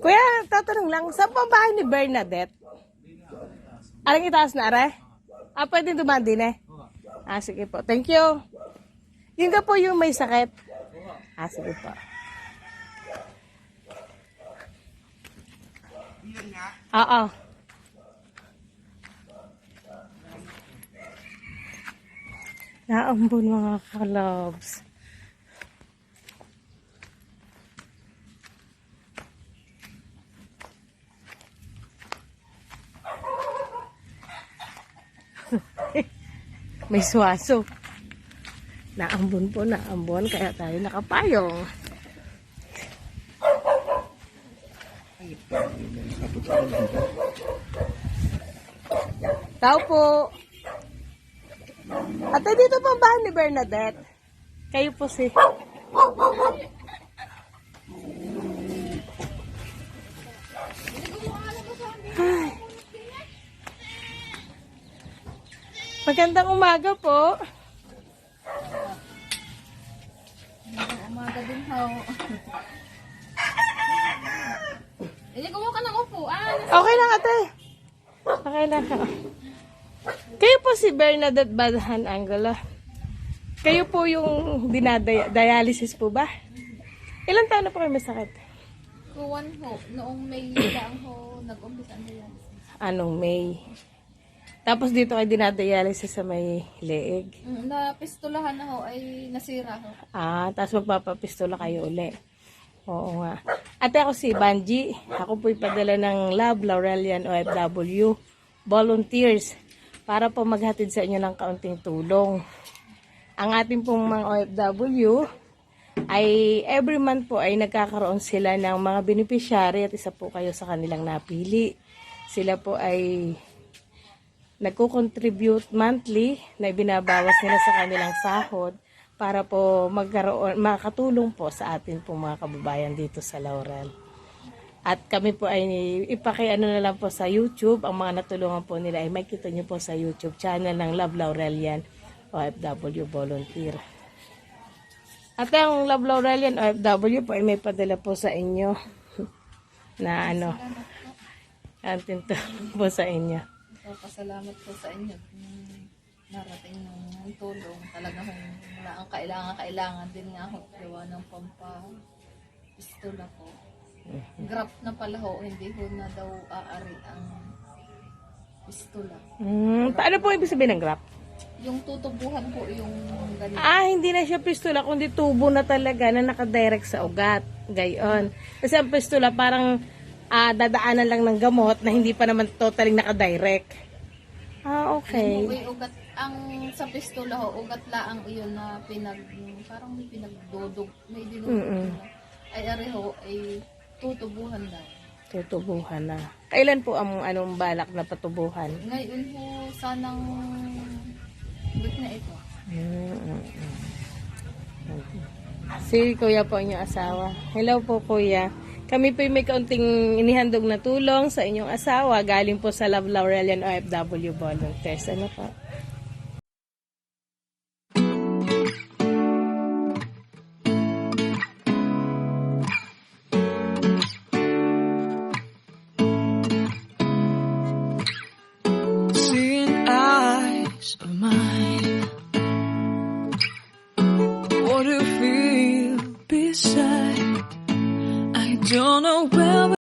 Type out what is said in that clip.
Kuya, tatanong lang, saan ang bahay ni Bernadette? Aring itaas na, are? Ah, pwede dumaan din eh. Ah, sige po. Thank you. Yun ka po yung may sakit. Ah, sige po. Oo. Naambon mga kalobs. May swaso. Naambon po, naambon. Kaya tayo nakapayong. Tao po. At dito po ang bahay ni Bernadette. Kayo po si... Magandang umaga po. Umaga din ho. Hindi, kumuha ka ng upuan. Okay lang ate. Okay lang. Kayo po si Bernadette Badhan Angola. Kayo po yung dinadialysis po ba? Ilan taon na po kayo may sakit? Kuwan ho. Noong May lang ho, nag-umpisa na yan. Anong May? Tapos dito kayo dinadialysis sa may leeg. Mm, Na pistolahan na ho ay nasira ho. Ah, tapos magpapapistola kayo uli. Oo nga. Ate ako si Banji. Ako po'y padala ng Love Laurelian OFW volunteers para po maghatid sa inyo ng kaunting tulong. Ang ating pong mga OFW ay every month po ay nagkakaroon sila ng mga beneficiary at isa po kayo sa kanilang napili. Sila po ay nagko-contribute monthly na binabawas nila sa kanilang sahod para po magkaroon, makatulong po sa atin po mga kababayan dito sa Laurel. At kami po ay ipakiano na lang po sa YouTube. Ang mga natulungan po nila ay makita nyo po sa YouTube channel ng Love Laurelian OFW Volunteer. At ang Love Laurelian OFW po ay may padala po sa inyo na ano, atin to po sa inyo. So, pasalamat po sa inyo. Narating ng tulong. Talaga kung wala ang kailangan, kailangan din nga ho. Gawa ng pampa pistola po. Grap na pala ho, hindi ho na daw aari ang pistola. Hmm, paano po ibig sabihin ng graph? Yung tutubuhan po yung ganito. Ah, hindi na siya pistola, kundi tubo na talaga na nakadirect sa ugat. Gayon. Kasi ang pistola parang ah, dadaanan lang ng gamot na hindi pa naman totally nakadirect. Ah, okay. May ugat, ang sa pistola ho, ugat laang iyon na pinag, parang may pinagdodog, may dinudog Mm-mm. na. Ay ari ho, ay tutubuhan daw. Tutubuhan na. Kailan po ang anong balak na patubuhan? Ngayon ho, sanang week na ito. Mm-mm. Si Kuya po ang asawa. Hello po Kuya. Kami po may kaunting inihandog na tulong sa inyong asawa galing po sa Love Laurelian OFW Volunteers. Ano po?